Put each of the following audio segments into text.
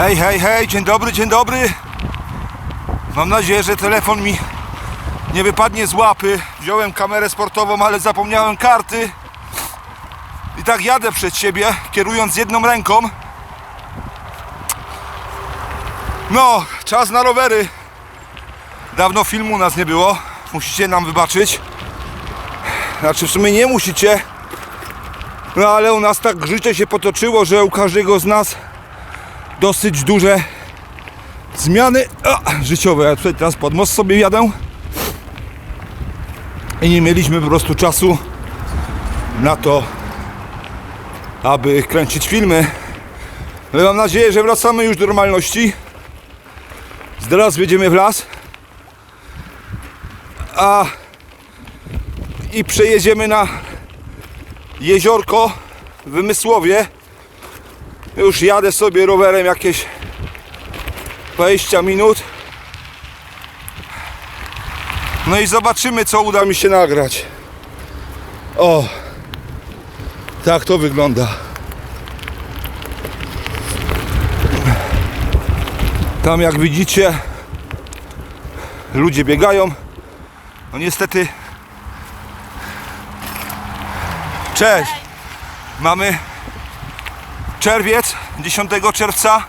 Hej, hej, hej, dzień dobry, dzień dobry. Mam nadzieję, że telefon mi nie wypadnie z łapy. Wziąłem kamerę sportową, ale zapomniałem karty. I tak jadę przed siebie, kierując jedną ręką. No, czas na rowery. Dawno filmu nas nie było. Musicie nam wybaczyć. Znaczy, w sumie nie musicie. No ale u nas tak życie się potoczyło, że u każdego z nas dosyć duże zmiany a, życiowe. Ja tutaj teraz pod most sobie jadę i nie mieliśmy po prostu czasu na to, aby kręcić filmy. Ale mam nadzieję, że wracamy już do normalności. Teraz wjedziemy w las. A i przejedziemy na jeziorko w Wymysłowie. Już jadę sobie rowerem jakieś 20 minut. No i zobaczymy, co uda mi się nagrać. O, tak to wygląda. Tam, jak widzicie, ludzie biegają. No niestety. Cześć. Mamy czerwiec, 10 czerwca.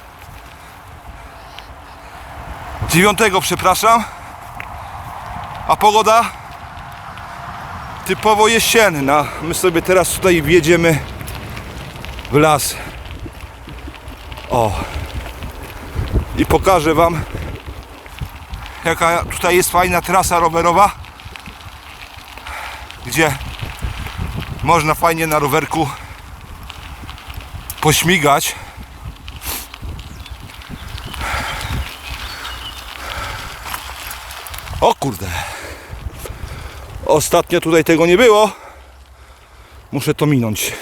9 przepraszam. A pogoda typowo jesienna. My sobie teraz tutaj wjedziemy w las. O. I pokażę wam jaka tutaj jest fajna trasa rowerowa. Gdzie można fajnie na rowerku pośmigać. O kurde. Ostatnio tutaj tego nie było. Muszę to minąć.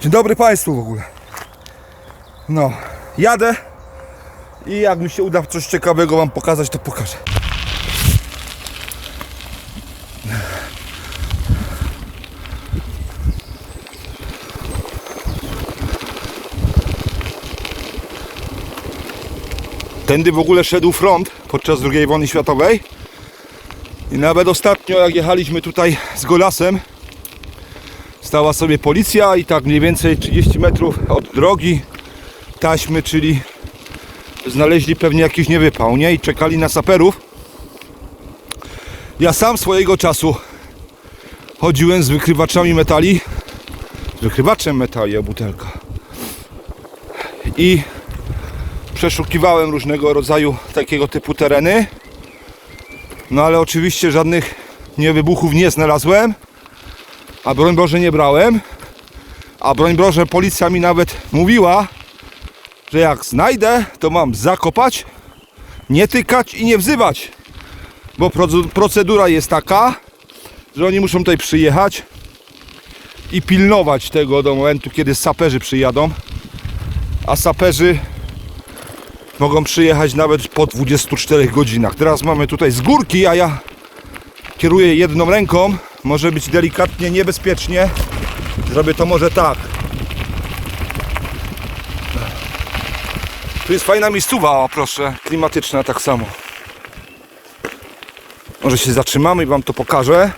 Dzień dobry Państwu w ogóle. No, jadę i jak mi się uda coś ciekawego Wam pokazać, to pokażę. Tędy w ogóle szedł front podczas II wojny światowej. I nawet ostatnio jak jechaliśmy tutaj z Golasem stała sobie policja i tak mniej więcej 30 metrów od drogi taśmy, czyli znaleźli pewnie jakiś niewypał, nie? I czekali na saperów. Ja sam swojego czasu chodziłem z wykrywaczami metali, z wykrywaczem metali, a butelka. I przeszukiwałem różnego rodzaju takiego typu tereny. No ale oczywiście żadnych niewybuchów nie znalazłem. A broń Boże nie brałem. A broń Boże policja mi nawet mówiła, że jak znajdę, to mam zakopać, nie tykać i nie wzywać. Bo proce- procedura jest taka, że oni muszą tutaj przyjechać i pilnować tego do momentu, kiedy saperzy przyjadą. A saperzy mogą przyjechać nawet po 24 godzinach. Teraz mamy tutaj z górki, a ja kieruję jedną ręką. Może być delikatnie niebezpiecznie. Zrobię to może tak. Tu jest fajna miejscowa, proszę, klimatyczna tak samo. Może się zatrzymamy i Wam to pokażę.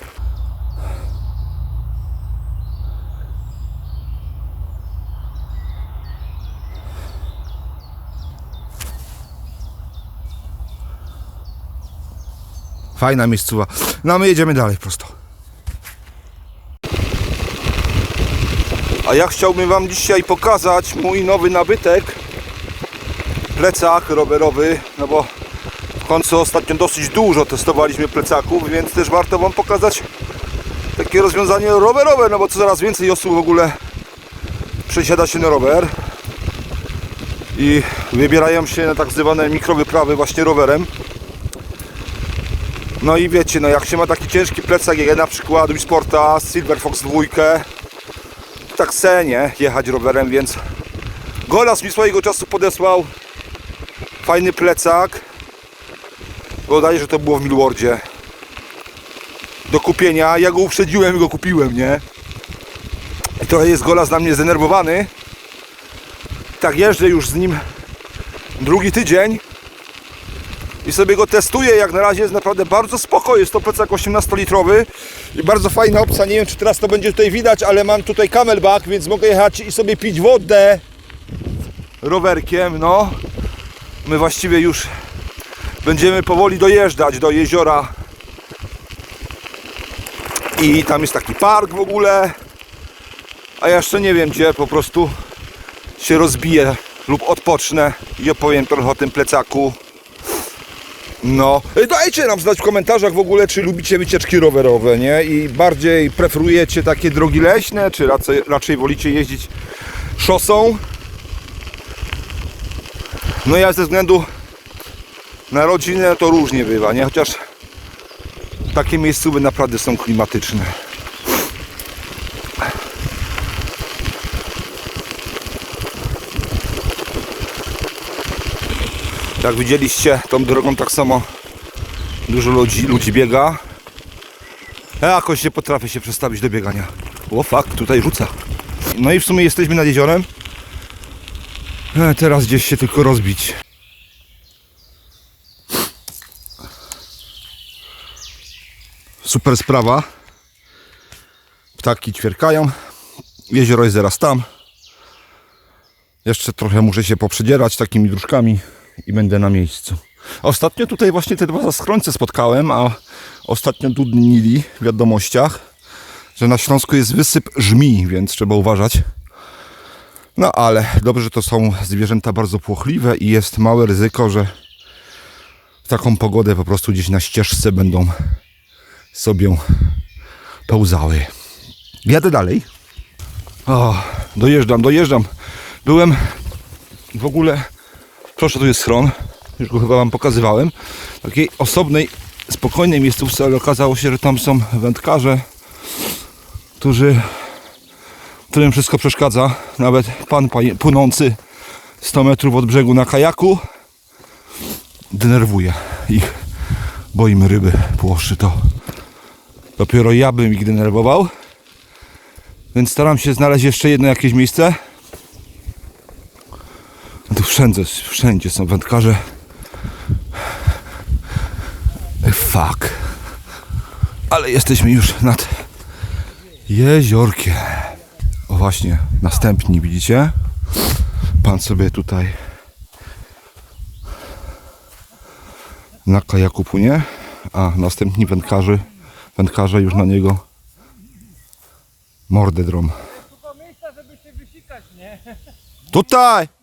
Fajna miejscowa. No my jedziemy dalej prosto. A ja chciałbym Wam dzisiaj pokazać mój nowy nabytek. Plecak rowerowy, no bo w końcu ostatnio dosyć dużo testowaliśmy plecaków, więc też warto Wam pokazać takie rozwiązanie rowerowe, no bo coraz więcej osób w ogóle przesiada się na rower i wybierają się na tak zwane mikrowyprawy właśnie rowerem. No i wiecie, no jak się ma taki ciężki plecak, jak ja na przykład Sporta, Silver Fox 2, tak se, nie, jechać rowerem, więc Golas mi swojego czasu podesłał fajny plecak. Podaje, że to było w Milwardzie. Do kupienia. Ja go uprzedziłem i go kupiłem, nie? I trochę jest Golas na mnie zdenerwowany, tak jeżdżę już z nim drugi tydzień i sobie go testuję. Jak na razie jest naprawdę bardzo spoko. Jest to plecak 18-litrowy i bardzo fajna opcja. Nie wiem, czy teraz to będzie tutaj widać, ale mam tutaj camelback, więc mogę jechać i sobie pić wodę rowerkiem. No, my właściwie już będziemy powoli dojeżdżać do jeziora. I tam jest taki park w ogóle. A ja jeszcze nie wiem gdzie, po prostu się rozbiję lub odpocznę i opowiem trochę o tym plecaku. No, Ej, dajcie nam znać w komentarzach w ogóle, czy lubicie wycieczki rowerowe, nie? I bardziej preferujecie takie drogi leśne, czy raczej, raczej wolicie jeździć szosą. No ja ze względu na rodzinę to różnie bywa, nie? Chociaż takie miejscowe naprawdę są klimatyczne. Jak widzieliście, tą drogą tak samo dużo ludzi, ludzi biega. Ja jakoś nie potrafię się przestawić do biegania. O fakt, tutaj rzuca. No i w sumie jesteśmy nad jeziorem. E, Teraz gdzieś się tylko rozbić. Super sprawa. Ptaki ćwierkają. Jezioro jest zaraz tam. Jeszcze trochę muszę się poprzedzierać takimi dróżkami i będę na miejscu. Ostatnio tutaj właśnie te dwa zaskrońce spotkałem, a ostatnio dudnili w wiadomościach, że na Śląsku jest wysyp żmi, więc trzeba uważać. No ale dobrze, że to są zwierzęta bardzo płochliwe i jest małe ryzyko, że w taką pogodę po prostu gdzieś na ścieżce będą sobie pełzały. Jadę dalej. O, dojeżdżam, dojeżdżam. Byłem w ogóle, proszę, tu jest schron, już go chyba Wam pokazywałem, takiej osobnej, spokojnej miejscówce, ale okazało się, że tam są wędkarze, którzy, którym wszystko przeszkadza. Nawet pan płynący 100 metrów od brzegu na kajaku denerwuje ich, bo im ryby płoszy to. Dopiero ja bym ich denerwował. Więc staram się znaleźć jeszcze jedno jakieś miejsce. Wszędzie, wszędzie są wędkarze. Fuck. Ale jesteśmy już nad jeziorkiem. O właśnie, następni widzicie? Pan sobie tutaj na kajaku płynie, a następni wędkarzy, wędkarze już na niego mordę nie? Tutaj!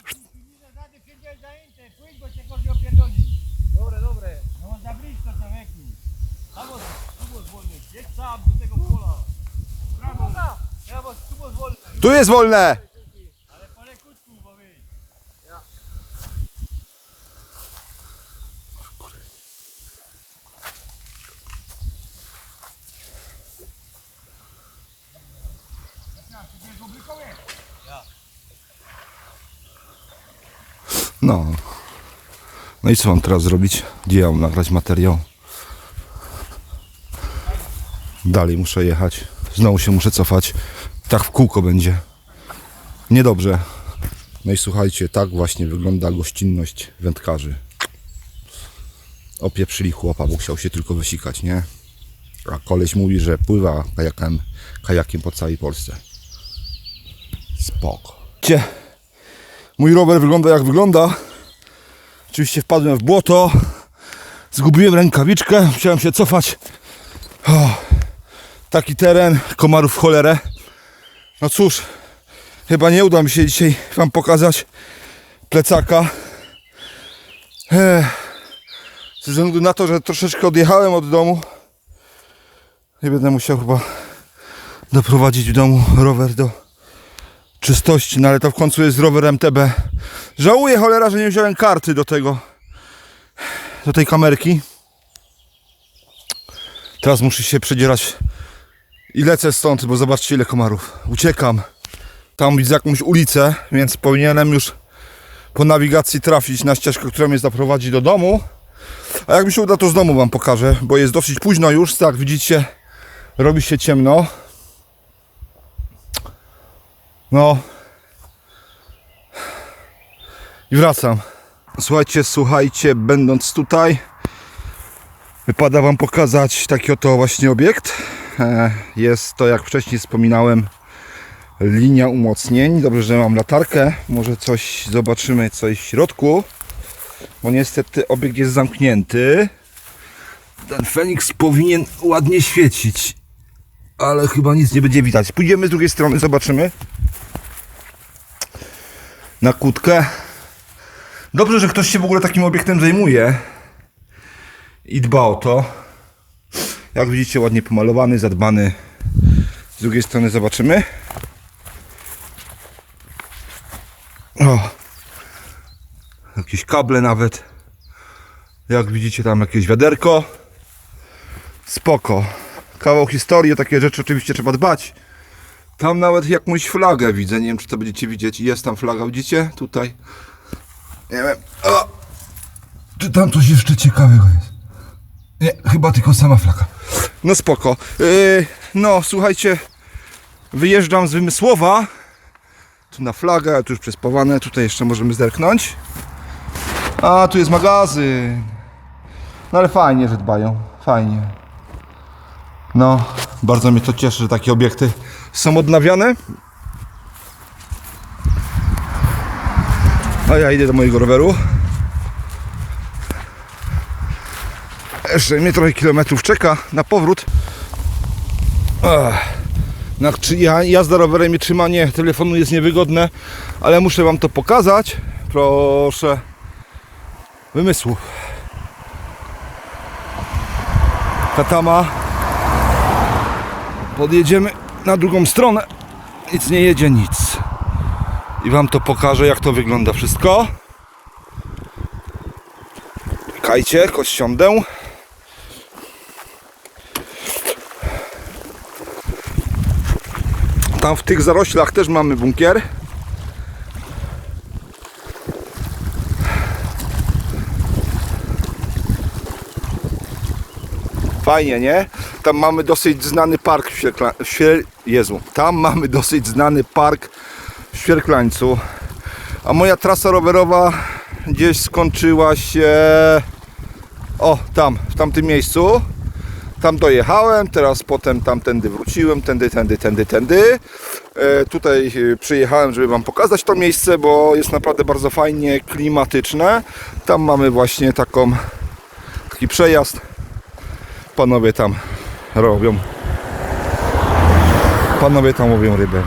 Tu jest wolne! No. No i co mam teraz zrobić? Gdzie ja mam nagrać materiał? Dalej muszę jechać. Znowu się muszę cofać. Tak w kółko będzie. Niedobrze. No i słuchajcie, tak właśnie wygląda gościnność wędkarzy. Opieprzyli chłopa, bo chciał się tylko wysikać, nie? A koleś mówi, że pływa kajakiem, kajakiem po całej Polsce. Spoko. Cie. Mój rower wygląda jak wygląda. Oczywiście wpadłem w błoto. Zgubiłem rękawiczkę. Musiałem się cofać. O, taki teren. Komarów w cholerę. No cóż. Chyba nie uda mi się dzisiaj Wam pokazać plecaka. Ech. Ze względu na to, że troszeczkę odjechałem od domu. Nie będę musiał chyba doprowadzić w domu rower do czystości, no ale to w końcu jest rower MTB. Żałuję cholera, że nie wziąłem karty do tego, do tej kamerki. Teraz muszę się przedzierać i lecę stąd, bo zobaczcie ile komarów. Uciekam. Tam widzę jakąś ulicę, więc powinienem już po nawigacji trafić na ścieżkę, która mnie zaprowadzi do domu. A jak mi się uda, to z domu wam pokażę, bo jest dosyć późno już, tak widzicie, robi się ciemno. No, I wracam. Słuchajcie, słuchajcie, będąc tutaj, wypada Wam pokazać taki oto właśnie obiekt. E, Jest to, jak wcześniej wspominałem, linia umocnień. Dobrze, że mam latarkę. Może coś zobaczymy, coś w środku. Bo niestety obiekt jest zamknięty. Ten Feniks powinien ładnie świecić. Ale chyba nic nie będzie widać. Pójdziemy z drugiej strony, zobaczymy. Na kłódkę. Dobrze, że ktoś się w ogóle takim obiektem zajmuje i dba o to. Jak widzicie, ładnie pomalowany, zadbany. Z drugiej strony zobaczymy. O, jakieś kable nawet. Jak widzicie, tam jakieś wiaderko. Spoko. Kawał historii, takie rzeczy oczywiście trzeba dbać. Tam nawet jakąś flagę widzę, nie wiem czy to będziecie widzieć. Jest tam flaga, widzicie? Tutaj. Nie wiem. O! Czy tam coś jeszcze ciekawego jest? Nie, chyba tylko sama flaga. No spoko. Yy, no słuchajcie, wyjeżdżam z Wymysłowa. Tu na flagę, tu już przespawane, tutaj jeszcze możemy zerknąć. A, tu jest magazyn. No ale fajnie, że dbają. Fajnie. No, bardzo mnie to cieszy, że takie obiekty są odnawiane. A ja idę do mojego roweru. Jeszcze mnie trochę kilometrów czeka na powrót. Ech. Jazda rowerem i trzymanie telefonu jest niewygodne, ale muszę Wam to pokazać. Proszę. Wymysłów. Katama. Podjedziemy na drugą stronę. Nic nie jedzie, nic. I Wam to pokażę, jak to wygląda wszystko. Czekajcie, kościądę. Tam w tych zaroślach też mamy bunkier. Fajnie, nie? Tam mamy dosyć znany park w Świerkla... w Świer... Jezu. Tam mamy dosyć znany park w Świerklańcu. A moja trasa rowerowa gdzieś skończyła się... O, tam, w tamtym miejscu. Tam dojechałem, teraz potem tamtędy wróciłem, tędy, tędy, tędy, tędy. E, tutaj e, przyjechałem, żeby Wam pokazać to miejsce, bo jest naprawdę bardzo fajnie, klimatyczne. Tam mamy właśnie taką, taki przejazd. Panowie tam robią. Panowie tam łowią rybę.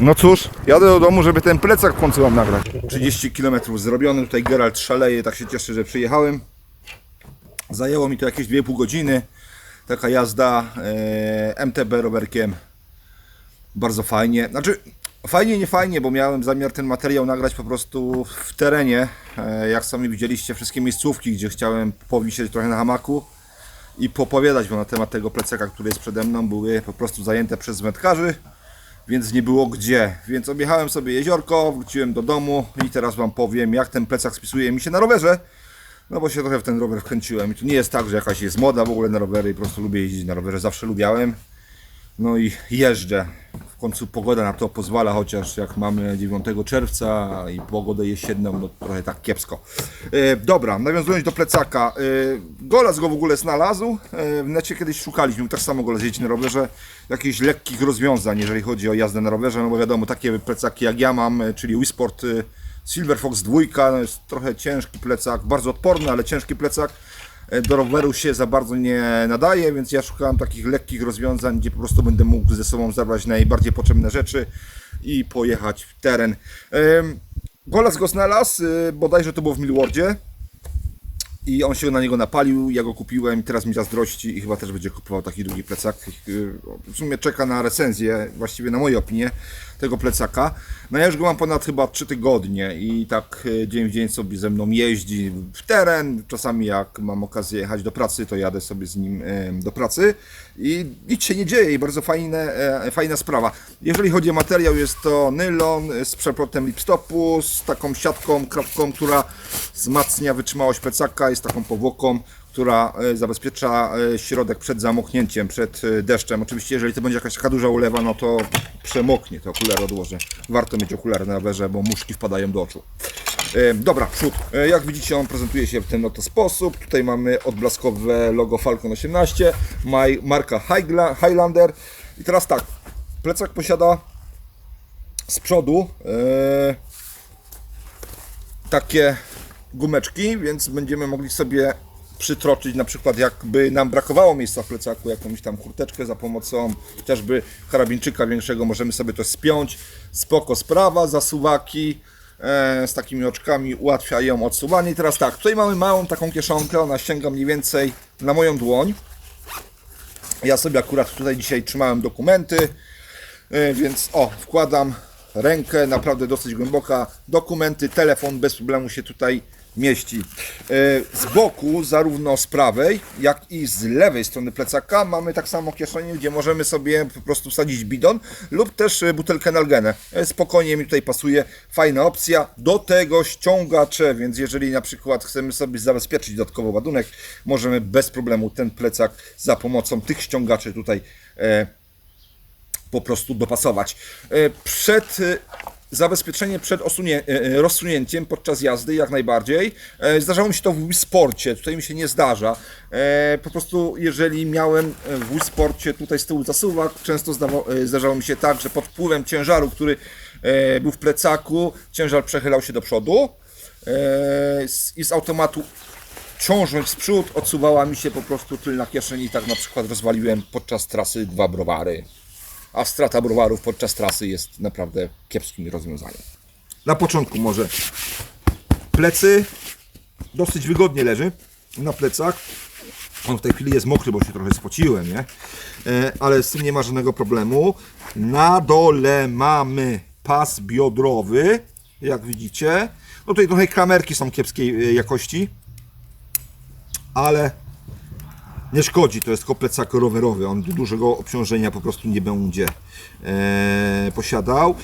No cóż, jadę do domu, żeby ten plecak w końcu Wam nagrać. 30 km zrobiony, tutaj Geralt szaleje, tak się cieszę, że przyjechałem. Zajęło mi to jakieś 2,5 godziny. Taka jazda e, MTB rowerkiem. Bardzo fajnie. Znaczy, fajnie, nie fajnie, bo miałem zamiar ten materiał nagrać po prostu w terenie. E, jak sami widzieliście, wszystkie miejscówki, gdzie chciałem powisieć trochę na hamaku i popowiadać wam na temat tego plecaka, który jest przede mną, były po prostu zajęte przez wędkarzy, więc nie było gdzie. Więc objechałem sobie jeziorko, wróciłem do domu i teraz wam powiem, jak ten plecak spisuje mi się na rowerze. No bo się trochę w ten rower wkręciłem i tu nie jest tak, że jakaś jest moda w ogóle na rowery i po prostu lubię jeździć na rowerze, zawsze lubiałem. No i jeżdżę. W końcu pogoda na to pozwala, chociaż jak mamy 9 czerwca i pogodę jesienną, no trochę tak kiepsko. E, dobra, nawiązując do plecaka. E, Golas go w ogóle znalazł. E, w necie kiedyś szukaliśmy, tak samo Golas jeździ na rowerze, jakichś lekkich rozwiązań, jeżeli chodzi o jazdę na rowerze, no bo wiadomo, takie plecaki jak ja mam, e, czyli Wisport e, Silver Fox 2, no jest trochę ciężki plecak, bardzo odporny, ale ciężki plecak e, do roweru się za bardzo nie nadaje, więc ja szukałem takich lekkich rozwiązań, gdzie po prostu będę mógł ze sobą zabrać najbardziej potrzebne rzeczy i pojechać w teren. Golas go znalazł, y, bodajże to było w Milwardzie i on się na niego napalił, ja go kupiłem teraz mi zazdrości i chyba też będzie kupował taki długi plecak. Y, W sumie czeka na recenzję, właściwie na moją opinię tego plecaka. No ja już go mam ponad chyba 3 tygodnie i tak y, dzień w dzień sobie ze mną jeździ w teren. Czasami jak mam okazję jechać do pracy, to jadę sobie z nim y, do pracy i nic się nie dzieje i bardzo fajne, e, fajna sprawa. Jeżeli chodzi o materiał, jest to nylon z przeplotem lipstopu, z taką siatką, kratką, która wzmacnia wytrzymałość plecaka, jest taką powłoką, która e, zabezpiecza e, środek przed zamoknięciem, przed e, deszczem. Oczywiście, jeżeli to będzie jakaś taka duża ulewa, no to przemoknie, te okulary odłożę. Warto mieć okulary na rowerze, bo muszki wpadają do oczu. Dobra, przód. Jak widzicie, on prezentuje się w ten oto sposób. Tutaj mamy odblaskowe logo Falcon 18, maj- marka Highla- Highlander. I teraz tak, plecak posiada z przodu takie gumeczki, więc będziemy mogli sobie przytroczyć na przykład jakby nam brakowało miejsca w plecaku, jakąś tam kurteczkę za pomocą chociażby karabinczyka większego, możemy sobie to spiąć. Spoko sprawa, zasuwaki e, z takimi oczkami ułatwiają odsuwanie. I teraz tak, tutaj mamy małą taką kieszonkę, ona sięga mniej więcej na moją dłoń. Ja sobie akurat tutaj dzisiaj trzymałem dokumenty, e, więc o, wkładam rękę, naprawdę dosyć głęboka, dokumenty, telefon bez problemu się tutaj mieści. E, Z boku, zarówno z prawej, jak i z lewej strony plecaka mamy tak samo kieszenie, gdzie możemy sobie po prostu wsadzić bidon lub też e, butelkę Nalgenę. E, Spokojnie mi tutaj pasuje, fajna opcja. Do tego ściągacze, więc jeżeli na przykład chcemy sobie zabezpieczyć dodatkowo ładunek, możemy bez problemu ten plecak za pomocą tych ściągaczy tutaj po prostu dopasować. Przed zabezpieczenie przed osunie, e, e, rozsunięciem podczas jazdy jak najbardziej. E, Zdarzało mi się to w sporcie, tutaj mi się nie zdarza. Po prostu jeżeli miałem w sporcie tutaj z tyłu zasuwak, często zdarzało mi się tak, że pod wpływem ciężaru, który był w plecaku, ciężar przechylał się do przodu i z automatu ciążąc w przód odsuwała mi się po prostu tylna kieszeń i tak na przykład rozwaliłem podczas trasy dwa browary. A strata browarów podczas trasy jest naprawdę kiepskim rozwiązaniem. Na początku może plecy dosyć wygodnie leży na plecach. On w tej chwili jest mokry, bo się trochę spociłem, nie? E, Ale z tym nie ma żadnego problemu. Na dole mamy pas biodrowy, jak widzicie. No tutaj trochę klamerki są kiepskiej e, jakości, ale nie szkodzi, to jest plecak rowerowy, on dużego obciążenia po prostu nie będzie e, posiadał.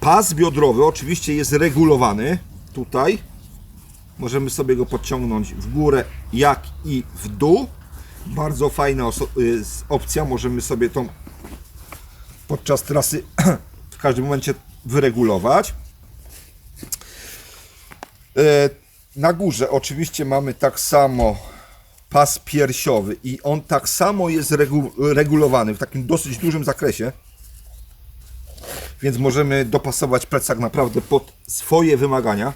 Pas biodrowy oczywiście jest regulowany tutaj. Możemy sobie go podciągnąć w górę, jak i w dół. Bardzo fajna y, opcja, możemy sobie tą podczas trasy w każdym momencie wyregulować. E, Na górze oczywiście mamy tak samo pas piersiowy i on tak samo jest regu regulowany w takim dosyć dużym zakresie. Więc możemy dopasować plecak naprawdę pod swoje wymagania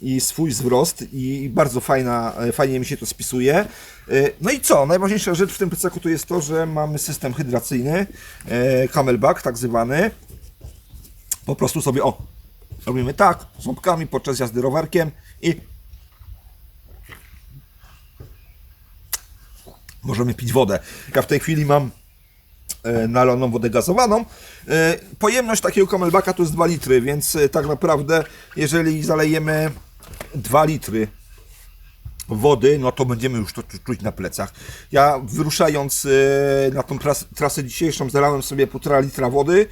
i swój wzrost i bardzo fajna, e, fajnie mi się to spisuje. E, No i co? Najważniejsza rzecz w tym plecaku to jest to, że mamy system hydracyjny, e, camelback tak zwany. Po prostu sobie o, robimy tak, ząbkami podczas jazdy rowerkiem i możemy pić wodę. Ja w tej chwili mam e, naloną wodę gazowaną. E, Pojemność takiego camelbacka to jest 2 litry, więc e, tak naprawdę jeżeli zalejemy 2 litry wody, no to będziemy już to czu- czuć na plecach. Ja wyruszając na tą tras- trasę dzisiejszą zalałem sobie 1,5 litra wody,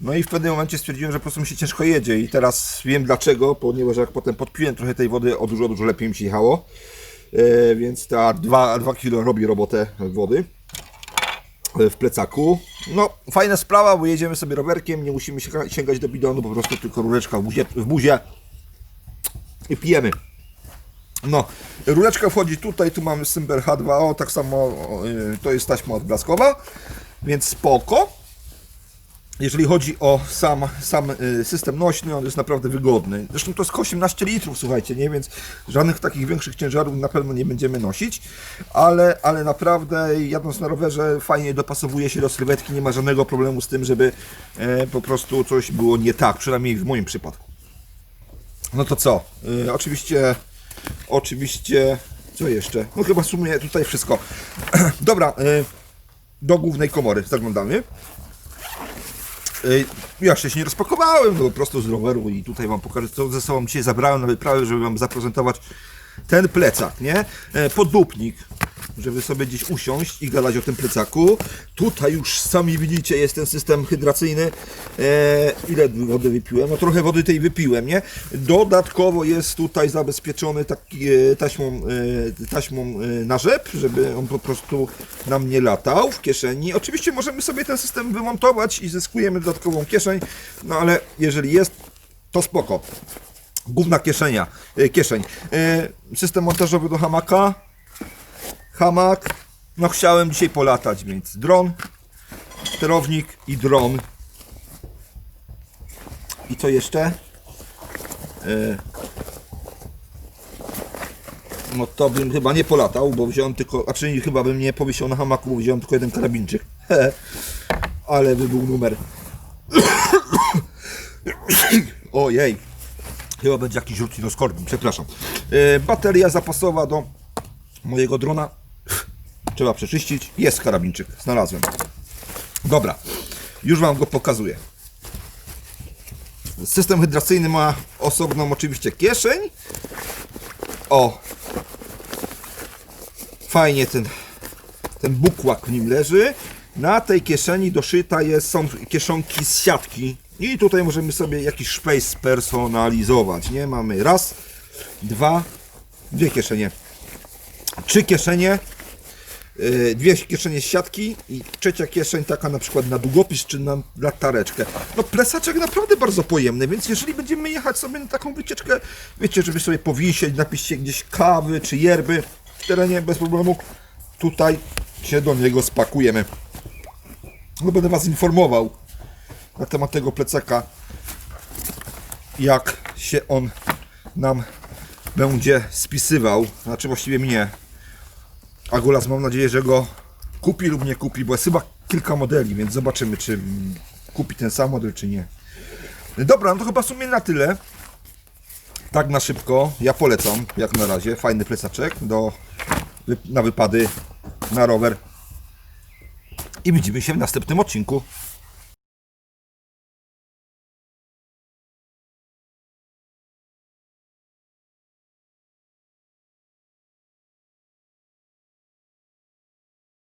no i w pewnym momencie stwierdziłem, że po prostu mi się ciężko jedzie i teraz wiem dlaczego, ponieważ jak potem podpiłem trochę tej wody, o dużo, dużo lepiej mi się jechało. E, więc ta 2, 2 kg robi robotę wody e, w plecaku. No, fajna sprawa, bo jedziemy sobie rowerkiem, nie musimy sięga- sięgać do bidonu, po prostu tylko rureczka w buzie, w buzie i pijemy. No, rureczka wchodzi tutaj, tu mamy Symber H2O, tak samo y, to jest taśma odblaskowa, więc spoko. Jeżeli chodzi o sam, sam y, system nośny, on jest naprawdę wygodny. Zresztą to jest 18 litrów, słuchajcie, nie? Więc żadnych takich większych ciężarów na pewno nie będziemy nosić, ale, ale naprawdę jadąc na rowerze fajnie dopasowuje się do sylwetki, nie ma żadnego problemu z tym, żeby e, po prostu coś było nie tak, przynajmniej w moim przypadku. No to co? Y, oczywiście, oczywiście, co jeszcze? No chyba w sumie tutaj wszystko. Dobra, y, do głównej komory zaglądamy. Y, Ja jeszcze się nie rozpakowałem, no po prostu z roweru i tutaj Wam pokażę, co ze sobą dzisiaj zabrałem na wyprawę, żeby Wam zaprezentować ten plecak, nie? E, Podupnik, żeby sobie gdzieś usiąść i gadać o tym plecaku. Tutaj już sami widzicie, jest ten system hydracyjny. E, ile wody wypiłem? No trochę wody tej wypiłem, nie? Dodatkowo jest tutaj zabezpieczony taki e, taśmą, e, taśmą e, na rzep, żeby on po prostu nam nie latał w kieszeni. Oczywiście możemy sobie ten system wymontować i zyskujemy dodatkową kieszeń, no ale jeżeli jest, to spoko. Główna kieszenia, e, kieszeń. E, System montażowy do hamaka. Hamak. No chciałem dzisiaj polatać, więc dron, sterownik i dron. I co jeszcze? E, No to bym chyba nie polatał, bo wziąłem tylko, a czyli chyba bym nie powiesił na hamaku, bo wziąłem tylko jeden karabinczyk. Ale by był numer. Ojej. Chyba będzie jakiś rzut do skorbi, przepraszam. E, bateria zapasowa do mojego drona. Trzeba przeczyścić. Jest karabinczyk, znalazłem. Dobra, już Wam go pokazuję. System hydracyjny ma osobną oczywiście kieszeń. O! Fajnie ten, ten bukłak w nim leży. Na tej kieszeni doszyta jest, są kieszonki z siatki. I tutaj możemy sobie jakiś szpejs spersonalizować. Nie? Mamy raz, dwa, dwie kieszenie. Trzy kieszenie, dwie kieszenie siatki i trzecia kieszeń taka na przykład na długopis czy na latareczkę. No plesaczek naprawdę bardzo pojemny, więc jeżeli będziemy jechać sobie na taką wycieczkę, wiecie, żeby sobie powisieć, napić się gdzieś kawy czy yerby w terenie bez problemu, tutaj się do niego spakujemy. No będę Was informował na temat tego plecaka, jak się on nam będzie spisywał, znaczy właściwie mnie. Agulas mam nadzieję, że go kupi lub nie kupi, bo jest chyba kilka modeli, więc zobaczymy, czy kupi ten sam model, czy nie. Dobra, no to chyba w sumie na tyle. Tak na szybko, ja polecam, jak na razie, fajny plecaczek do, na wypady, na rower. I widzimy się w następnym odcinku.